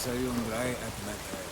sa iyong lay at matay.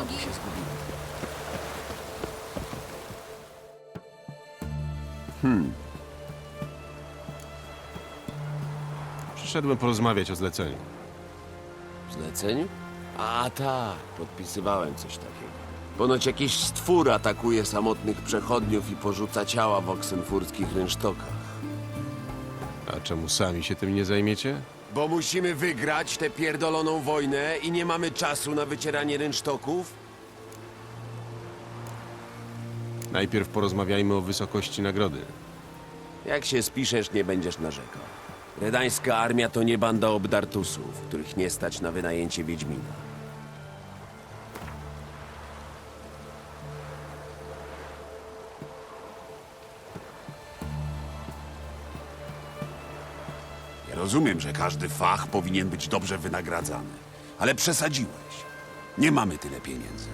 Metre. Patrz pod nogi! Przyszedłem porozmawiać o zleceniu. W zleceniu? A tak, podpisywałem coś takiego. Ponoć jakiś stwór atakuje samotnych przechodniów i porzuca ciała w oksenfurskich rynsztokach. A czemu sami się tym nie zajmiecie? Bo musimy wygrać tę pierdoloną wojnę i nie mamy czasu na wycieranie rynsztoków? Najpierw porozmawiajmy o wysokości nagrody. Jak się spiszesz, nie będziesz narzekał. Redańska armia to nie banda obdartusów, których nie stać na wynajęcie Wiedźmina. Rozumiem, że każdy fach powinien być dobrze wynagradzany, ale przesadziłeś. Nie mamy tyle pieniędzy.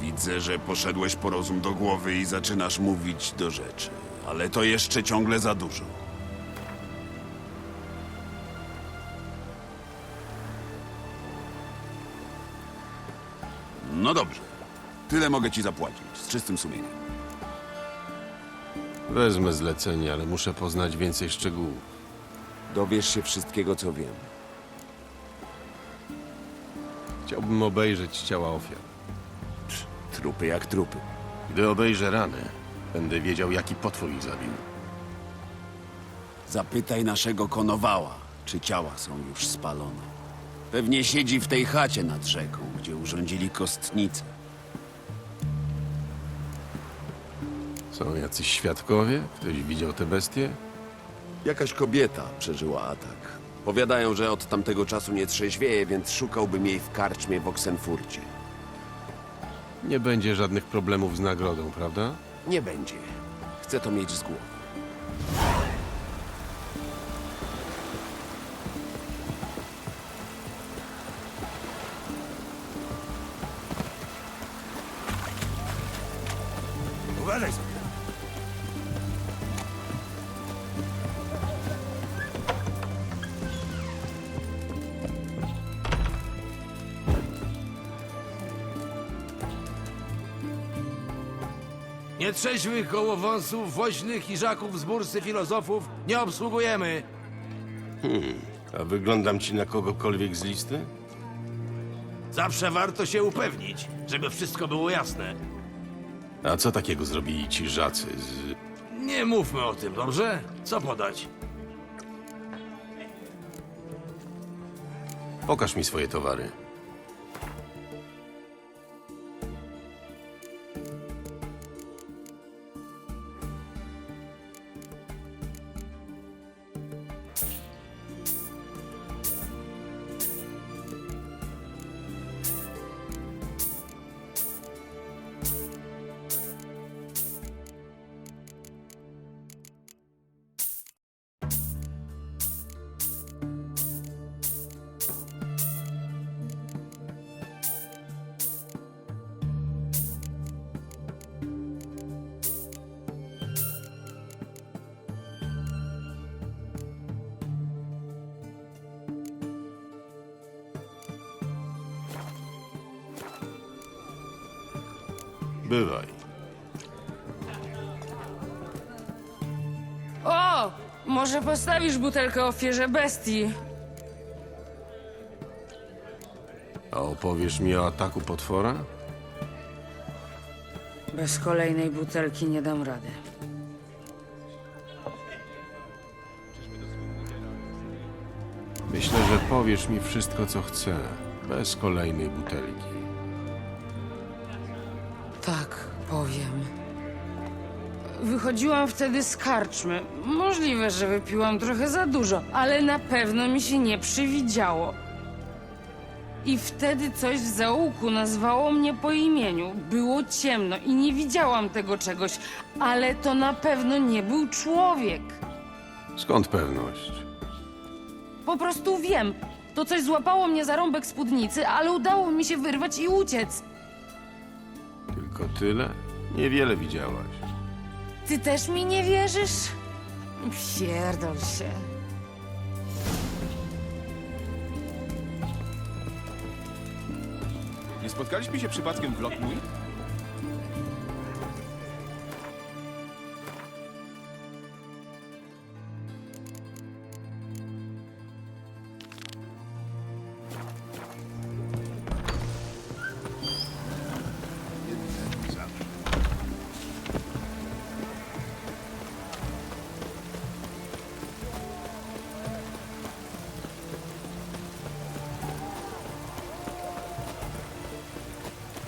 Widzę, że poszedłeś po rozum do głowy i zaczynasz mówić do rzeczy, ale to jeszcze ciągle za dużo. No dobrze. Tyle mogę ci zapłacić, z czystym sumieniem. Wezmę zlecenie, ale muszę poznać więcej szczegółów. Dowiesz się wszystkiego, co wiem. Chciałbym obejrzeć ciała ofiar. Trupy jak trupy. Gdy obejrzę rany, będę wiedział, jaki potwór ich zabił. Zapytaj naszego konowała, czy ciała są już spalone. Pewnie siedzi w tej chacie nad rzeką, gdzie urządzili kostnicę. Są jacyś świadkowie? Ktoś widział te bestie? Jakaś kobieta przeżyła atak. Powiadają, że od tamtego czasu nie trzeźwieje, więc szukałbym jej w karczmie w Oksenfurcie. Nie będzie żadnych problemów z nagrodą, prawda? Nie będzie. Chcę to mieć z głowy. Uważaj sobie. Nietrzeźwych gołowąsów, woźnych iżaków z bursy filozofów nie obsługujemy. A wyglądam ci na kogokolwiek z listy? Zawsze warto się upewnić, żeby wszystko było jasne. A co takiego zrobili ci żacy z... Nie mówmy o tym, dobrze? Co podać? Pokaż mi swoje towary. Bywaj. O! Może postawisz butelkę ofierze bestii? A opowiesz mi o ataku potwora? Bez kolejnej butelki nie dam rady. Myślę, że powiesz mi wszystko, co chcę, bez kolejnej butelki. Wychodziłam wtedy z karczmy. Możliwe, że wypiłam trochę za dużo, ale na pewno mi się nie przywidziało. I wtedy coś w zaułku nazwało mnie po imieniu. Było ciemno i nie widziałam tego czegoś, ale to na pewno nie był człowiek. Skąd pewność? Po prostu wiem. To coś złapało mnie za rąbek spódnicy, ale udało mi się wyrwać i uciec. Tylko tyle? Niewiele widziałaś. Ty też mi nie wierzysz? Pierdol się. Nie spotkaliśmy się przypadkiem w Lockwood?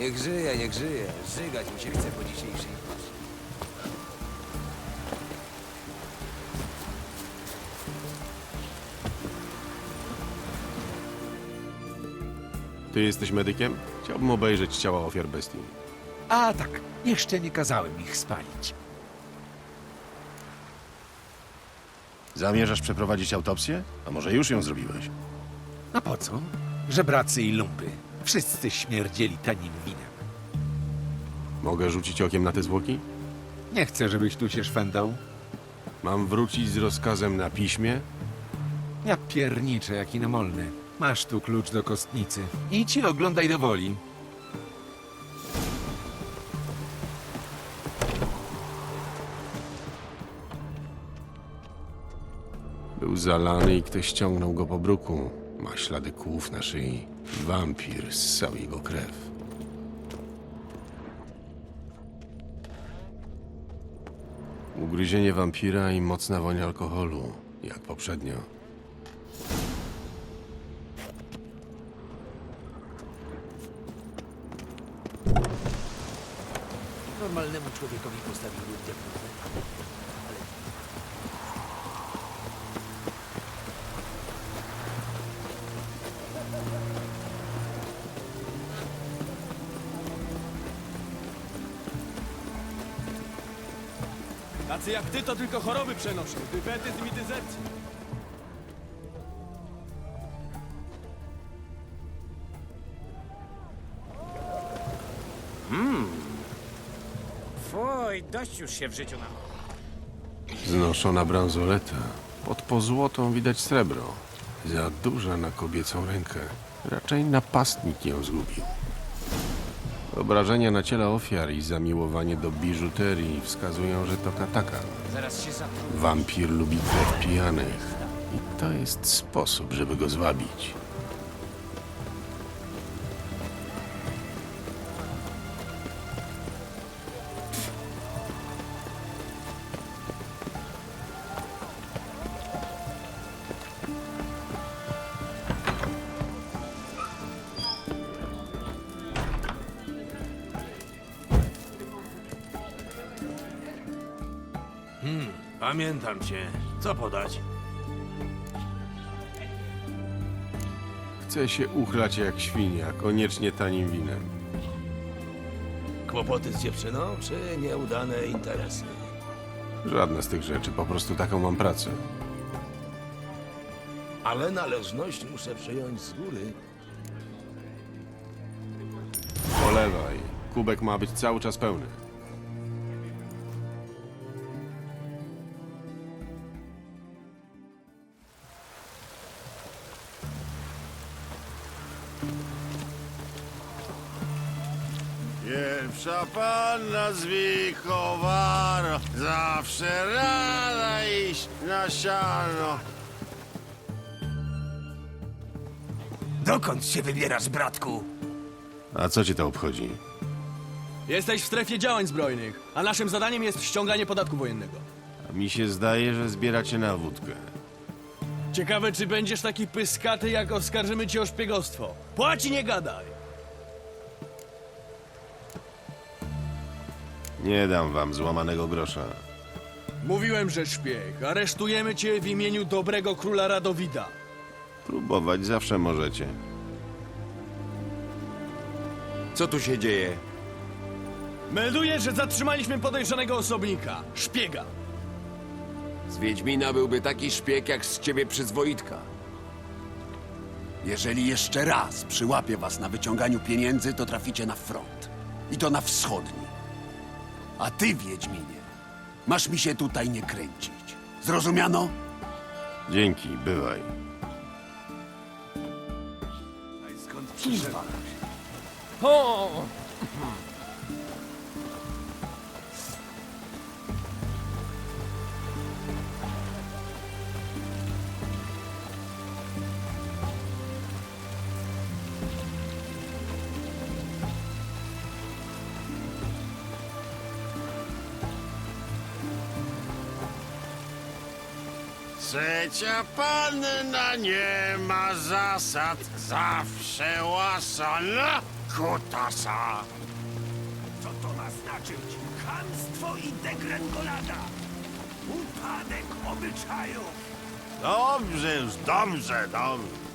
Niech żyje, niech żyje. Żygać mi się chce po dzisiejszej nocy. Ty jesteś medykiem? Chciałbym obejrzeć ciała ofiar bestii. A tak, jeszcze nie kazałem ich spalić. Zamierzasz przeprowadzić autopsję? A może już ją zrobiłeś? A po co? Żebracy i lumpy. Wszyscy śmierdzieli tanim winem. Mogę rzucić okiem na te zwłoki? Nie chcę, żebyś tu się szwendał. Mam wrócić z rozkazem na piśmie? Ja pierniczę jak inomolny. Masz tu klucz do kostnicy. Idź i oglądaj do woli. Był zalany i ktoś ściągnął go po bruku. Ma ślady kłów na szyi. Wampir ssał jego krew. Ugryzienie wampira i mocna woń alkoholu, jak poprzednio. Normalnemu człowiekowi postawił diagnozę. Tacy jak ty to tylko choroby przenoszą. Dybetyzm i dezercję. Fuj, dość już się w życiu na... Znoszona bransoleta. Pod pozłotą widać srebro. Za duża na kobiecą rękę. Raczej napastnik ją zgubił. Obrażenia na ciele ofiar i zamiłowanie do biżuterii wskazują, że to katakan. Zaraz się zatruł. Wampir lubi krew pijanych. I to jest sposób, żeby go zwabić. Pamiętam cię. Co podać? Chce się uchlać jak świnia, koniecznie tanim winem. Kłopoty z dziewczyną, czy nieudane interesy? Żadna z tych rzeczy, po prostu taką mam pracę. Ale należność muszę przyjąć z góry. Polewaj. Kubek ma być cały czas pełny. Pierwsza panna z Wikowaro zawsze rada iść na siano. Dokąd się wybierasz, bratku? A co cię to obchodzi? Jesteś w strefie działań zbrojnych, a naszym zadaniem jest ściąganie podatku wojennego. A mi się zdaje, że zbieracie na wódkę. Ciekawe, czy będziesz taki pyskaty, jak oskarżymy cię o szpiegostwo. Płać i nie gadaj! Nie dam wam złamanego grosza. Mówiłem, że szpieg. Aresztujemy cię w imieniu dobrego króla Radowida. Próbować zawsze możecie. Co tu się dzieje? Melduję, że zatrzymaliśmy podejrzanego osobnika. Szpiega. Z Wiedźmina byłby taki szpieg jak z ciebie przyzwoitka. Jeżeli jeszcze raz przyłapię was na wyciąganiu pieniędzy, to traficie na front. I to na wschodni. A ty, Wiedźminie, masz mi się tutaj nie kręcić. Zrozumiano? Dzięki, bywaj. Trzecia panna nie ma zasad, zawsze łasana kutasa. Co to ma znaczyć? Chamstwo i degrengolada. Upadek obyczajów. Dobrze już, dobrze, dobrze.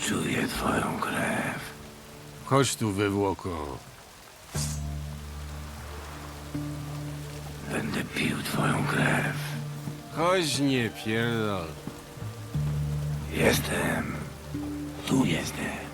Czuję twoją krew. Chodź tu, wywłoko. Będę pił twoją krew. Chodź nie pierdol. Jestem. Tu jestem.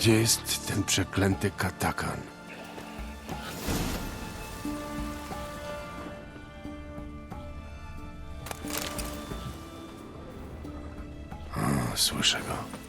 Gdzie jest ten przeklęty katakan? Słyszę go.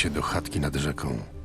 Się do chatki nad rzeką.